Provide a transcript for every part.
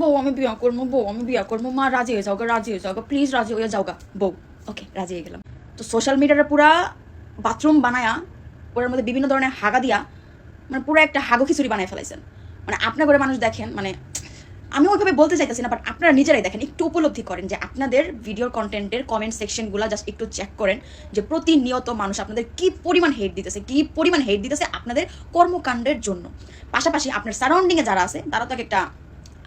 বউ আমি বিয়া করব বউ আমি বিয়া করব। মা রাজি হয়ে যাও গা, রাজি হয়ে যাও প্লিজ রাজি হয়ে যাও গা বউ। ওকে রাজি হয়ে গেলাম। তো সোশ্যাল মিডিয়াটা পুরা বাথরুম বানায়া ওটার মধ্যে বিভিন্ন ধরনের হাগা দিয়া মানে পুরো একটা হাগো খিচুড়ি বানায় ফেলাইছেন। মানে আপনার ঘরে মানুষ দেখেন মানে আমি ওইভাবে বলতে চাইতেছি না বাট আপনারা নিজেরাই দেখেন একটু উপলব্ধি করেন যে আপনাদের ভিডিওর কন্টেন্টের কমেন্ট সেকশনগুলো জাস্ট একটু চেক করেন যে প্রতিনিয়ত মানুষ আপনাদের কি পরিমাণ হেট দিতেছে কি পরিমাণ হেট দিতেছে আপনাদের কর্মকাণ্ডের জন্য। পাশাপাশি আপনার সারাউন্ডিংয়ে যারা আছে তারা তো একটা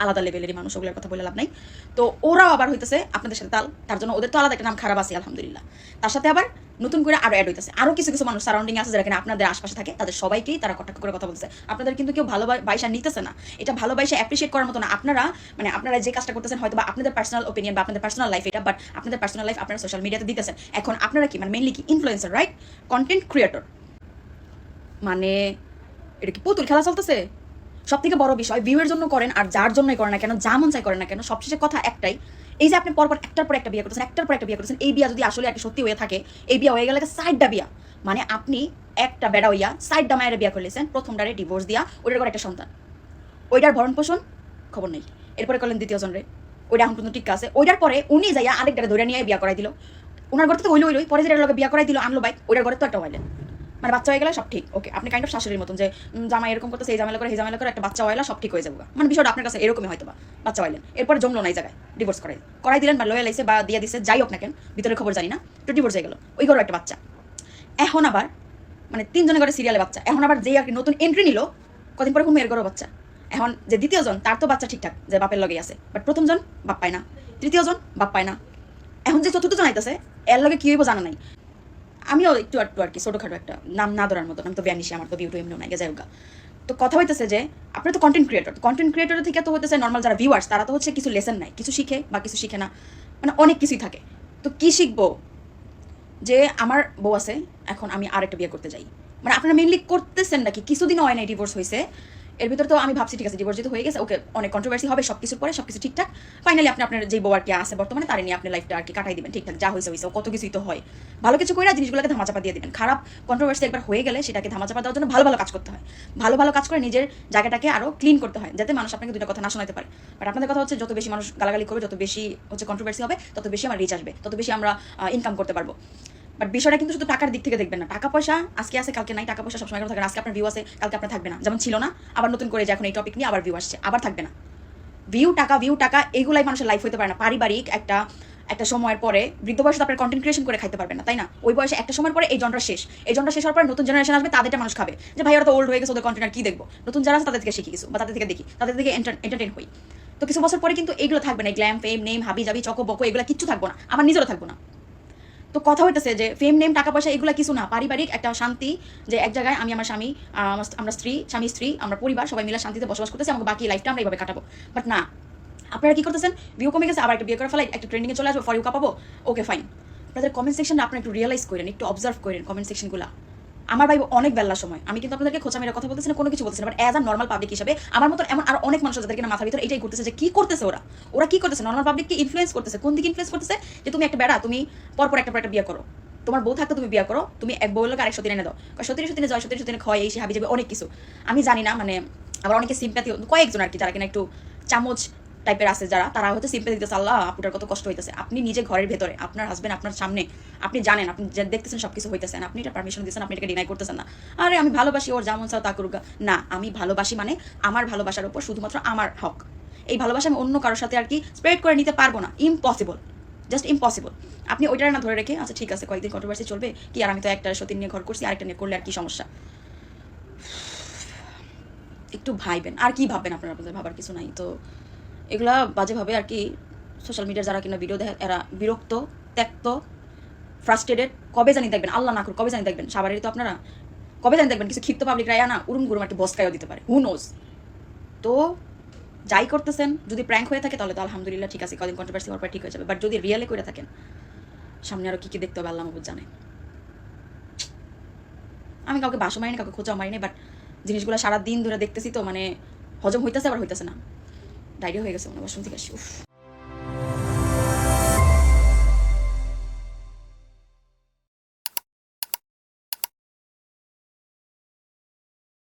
আলাদা লেভেলেরই মানুষ, ওগুলোর কথা বলে লাভ নাই। তো ওরাও আবার হইতেছে আপনাদের সাথে তাল, তার জন্য ওদের তো আলাদা একটা নাম খারাপ আছে, আলহামদুলিল্লাহ। তার সাথে আবার নতুন করে আরও অ্যাড হইতেছে। আরও কিছু কিছু মানুষ সারাউন্ডিং আছে যারা কিনা আপনাদের আশপাশে থাকে, তাদের সবাইকেই তারা কটাক্ষ করে কথা বলতেছে। আপনাদের কিন্তু কেউ ভালোবাসা নিতেছে না। এটা ভালোবাসা অ্যাপ্রিসিয়েট করার মতো না। আপনারা মানে আপনারা যে কাজটা করতেছেন হয়তো বা আপনাদের পার্সোনাল ওপিনিয়ন বা আপনাদের পার্সোনাল লাইফ এটা বাট আপনাদের পার্সোনাল লাইফ আপনারা সোশ্যাল মিডিয়াতে দিতেছেন। এখন আপনারা কি মানে মেনলি কি ইনফ্লুয়েন্সার রাইট কন্টেন্ট ক্রিয়েটর মানে এটা কি পুতুল খেলা চলতেছে? সব থেকে বড় বিষয় ভিউয়ের জন্য করেন আর যার জন্যই করেন না কেন, যা মন চাই করেন না কেন, সবশেষে কথা একটাই, এই যে আপনি পরপর একটার পর একটা বিয়ে করতেছেন, একটার পর একটা বিয়ে করতেছেন, এই বিয়া যদি আসলে একটা সত্যি হয়ে থাকে, এই বিয়া হয়ে গেলে সাইডটা বিয়া। মানে আপনি একটা বেড়া হইয়া সাইডটা মায়ের বিয়া করলেছেন প্রথম ডারে ডিভোর্স দিয়া, ওইটার করে একটা সন্তান। ওইটার ভরণ পোষণ, খবর নেই। এরপরে করলেন দ্বিতীয় জনরে। ওইটা এখন পর্যন্ত ঠিক আছে। ওইটার পরে উনি যাইয়া আরেকটারে ধরে নিয়ে বিয়া করাই দিল। ওনার ঘরে তো ওইলো ওইলোই পরে যেটা লগে বিয়া করাই দিল, আনলো বাইক ওইটার ঘরে তো একটা হইলেন। মানে বাচ্চা হয়ে গেলে সব ঠিক ওকে আপনি কাইন্ড অফ শাশুড়ির মতন যে জামাই এরকম করতে সেই ঝামেলা করে এই ঝামেলা করে একটা বাচ্চা হইলা সব ঠিক হয়ে যাবে মানে বিষয়টা আপনার কাছে এরকমই হয়তো বা বাচ্চা হইলেন এরপরে জমলো না এই জায়গায় ডিভোর্স করাই করাই দিলেন বা লয়ে লাইছে বা দিয়ে দিছে, যাই হোক না কেন, ভিতরে খবর জানি না, তো ডিভোর্স হয়ে গেল। ওই ঘরে একটা বাচ্চা। এখন আবার মানে তিনজনের ঘরে সিরিয়ালে বাচ্চা। এখন আবার যে আর কি নতুন এন্ট্রি নিল, কদিন পরে মেয়ের ঘরও বাচ্চা। এখন যে দ্বিতীয় জন, তার তো বাচ্চা ঠিকঠাক, যে বাপের লগেই আছে। বাট প্রথম জন, বাপ পায় না। তৃতীয় জন, বাপ পায় না। এখন যে চতুর্থ জন আইতাছে, এর লগে কি হইব জানা নাই। আমিও একটু একটু আর কি, ছোটোখাটো একটা, নাম না ধরার মতো নাম তো ব্যানিসি আমার তো বিউটি এমনিও নাই যাই হোক তো কথা হইতেছে যে, আপনি তো কন্টেন্ট ক্রিয়েটর কন্টেন্ট ক্রিয়েটর থেকে তো হইতেছে নর্মাল যারা ভিউয়ার্স তারা তো হচ্ছে কিছু লেসন নাই, কিছু শিখে বা কিছু শিখে না মানে অনেক কিছুই থাকে। তো কি শিখব? যে আমার বউ আছে, এখন আমি আরেকটা বিয়ে করতে যাই। মানে আপনারা মেনলি করতেছেন নাকি? কিছুদিন হয় নাই ডিভোর্স হয়েছে এর ভিতরে তো আমি ভাবছি, ঠিক আছে ডিভোর্স যেহেতু হয়ে গেছে, ওকে অনেক কন্ট্রোভার্সি হবে সব কিছুর পরে সব কিছু ঠিকঠাক। ফাইনালি আপনি আপনার যে বউ আর কি আছে বর্তমানে, তার নিয়ে আপনি লাইফটা আর কি কাটাই দিবেন, ঠিকঠাক, যা হয়েছে হয়েছে কত কিছুই তো হয়। ভালো কিছু করে জিনিসগুলোকে ধামাচাপা দিয়ে দিবেন। খারাপ কন্ট্রোভার্সি একবার হয়ে গেলে সেটাকে ধামাচাপা দেওয়ার জন্য ভালো ভালো কাজ করতে হয়। ভালো ভালো কাজ করে নিজের জায়গাটাকে আরও ক্লিন করতে হয়, যাতে মানুষ আপনাকে দুটো কথা না শোনাতে পারে। বাট আপনাদের কথা হচ্ছে, যত বেশি মানুষ গালাগালি করবে, যত বেশি হচ্ছে কন্ট্রোভার্সি হবে, তত বেশি আমার রিচ আসবে, তত বেশি আমরা ইনকাম করতে পারব। বাট বিষয়টা কিন্তু শুধু টাকার দিক থেকে দেখবেন না। টাকা পয়সা আজকে আছে, কালকে নাই, টাকা পয়সা সবসময় থাকে আজকে আপনার ভিউ আছে, কালকে আপনার থাকবে না। যেমন ছিল না, আবার নতুন করে যে এখন এই টপিক নিয়ে আবার ভিউ আসছে, আবার থাকবে না। ভিউ টাকা ভিউ টাকা, এগুলাই মানুষের লাইফ হতে পারে না। পারিবারিক একটা একটা সময়ের পরে বৃদ্ধ বয়সে আপনার কন্টেন্ট ক্রিয়েশন করে খাইতে পারবেন না, তাই না? ওই বয়সে একটা সময়ের পরে এই জনটা শেষ। এই জনটা শেষ হওয়ার পরে নতুন জেনারেশন আসবে, তাদেরটা মানুষ খাবে। যে ভাই, ওরা তো ওল্ড হয়ে গেছে, ওদের কন্টেন্ট আর কি দেখব? নতুন যারা আছে, তাদের থেকে শিখি কিছু, বা তাদের থেকে দেখি। তাদের থেকে এন্টারটেন হই। তো কিছু বছর পরে কিন্তু এগুলো থাকবে না। গ্ল্যাম ফেম নেম হাবি জাবি চকো, বকো, এগুলো কিচ্ছু থাকব না। আমার নিজেরও থাকব না। তো কথা হইতেছে যে ফেম নেম টাকা পয়সা, এগুলো কিছু না। পারিবারিক একটা শান্তি যে এক জায়গায় আমি আমার স্বামী আমার- স্ত্রী, স্বামী, স্ত্রী, আমরা পরিবার সবাই মিলে শান্তিতে বসবাস করতেছি, আমাকে বাকি লাইফটা আমরা এইভাবে কাটাবো। বাট না, আপনারা কি করতেছেন? ভিউ কমে গেছে, আবার একটা বিয়ে করে ফেলাই একটা ট্রেন্ডিংয়ে চলে আসব ফর ইউ কাপাবো ওকে ফাইন আপনাদের কমেন্ট সেকশনটা আপনারা একটু রিয়েলাইজ করেন, একটু অবজার্ভ করেন কমেন্ট সেকশনগুলো আমার ভাই অনেক বেলার সময়। আমি কিন্তু আপনাদেরকে খোঁচা মেরে কথা বলতেছি না, কোনো কিছু বলতেছি না but as a normal public হিসেবে আমার মতো এমন আর অনেক মানুষ আছে যাদের কিনা মাথার ভিতরে এটাই করতেছে যে কি করতেছে ওরা? ওরা কি করতেছে? নর্মাল পাবলিককে ইনফ্লুয়েন্স করতেছে? কোন দিকে ইনফ্লুয়েন্স করতেছে? যে তুমি একটা বেড়া, তুমি পরপর একটা পর একটা বিয়ে করো। তোমার বউ থাকতে তুমি বিয়ে করো, তুমি এক বউ লোক আরেক সতীনে এনে দাও। সতীনে সতীনে যায় সতীনে সতীনে খয় এই সে হাবি যাবে অনেক কিছু। আমি জানি না মানে আবার অনেকে সিম্প্যাথি কয়েকজন আর কি, যারা কিনা একটু চামচ টাইপের আছে যারা, তারা হয়তো সিম্পে দিতেছে, আল্লাহ আপুটার কত কষ্ট হইতেছে। আপনি নিজে ঘরের ভেতরে, আপনার হাজবেন্ড আপনার সামনে, আপনি জানেন, আপনি দেখতেছেন সবকিছু হইতেছে না, আপনি এটা পারমিশন দিচ্ছেন আপনি এটাকে ডিনাই করতেছেন না। আরে, আমি ভালোবাসি ওর যেমন চাও তা করুক না, আমি ভালোবাসি মানে আমার ভালোবাসার উপর শুধুমাত্র আমার হক। এই ভালোবাসা আমি অন্য কারোর সাথে আর কি স্প্রেড করে নিতে পারব না। ইম্পসিবল জাস্ট ইম্পসিবল আপনি ওইটার না ধরে রেখে আচ্ছা ঠিক আছে, কয়েকদিন কন্ট্রোভার্সি চলবে, কি আর আমি তো একটা সতীন নিয়ে ঘর করছি, আরেকটা নিয়ে করলে আর কি সমস্যা? একটু ভাইবেন। আর কি ভাববেন আপনারা আপনাদের ভাবার কিছু নাই তো। এগুলা বাজেভাবে আর কি সোশ্যাল মিডিয়ার যারা কিনা ভিডিও দেখে, এরা বিরক্ত, ত্যক্ত ফ্রাস্ট্রেটেড কবে জানি দেখবেন, আল্লাহ না কবে জানি দেখবেন সাবারেরই তো আপনারা, কবে জানি দেখবেন, কিছু ক্ষিপ্ত পাবলিক রায় না, উরুম গুরুম একটা বসকায়ও দিতে পারে হু নোজ তো যাই করতেছেন, যদি প্র্যাঙ্ক হয়ে থাকে তাহলে তো আলহামদুলিল্লাহ ঠিক আছে, কদিন কন্ট্রোভার্সি হওয়ার পর ঠিক হয়ে যাবে বাট যদি রিয়েলে করে থাকেন, সামনে আরও কী কী দেখতে হবে আল্লাহ মাহবুদ জানে। আমি কাউকে বাসও মারিনি, কাউকে খোঁজাও মারিনি বাট জিনিসগুলো সারা দিন ধরে দেখতেছি তো মানে হজম হইতেছে আবার হইতেছে না। ডায়রিয়া হয়ে গেছে শুনতে গেছি উফ。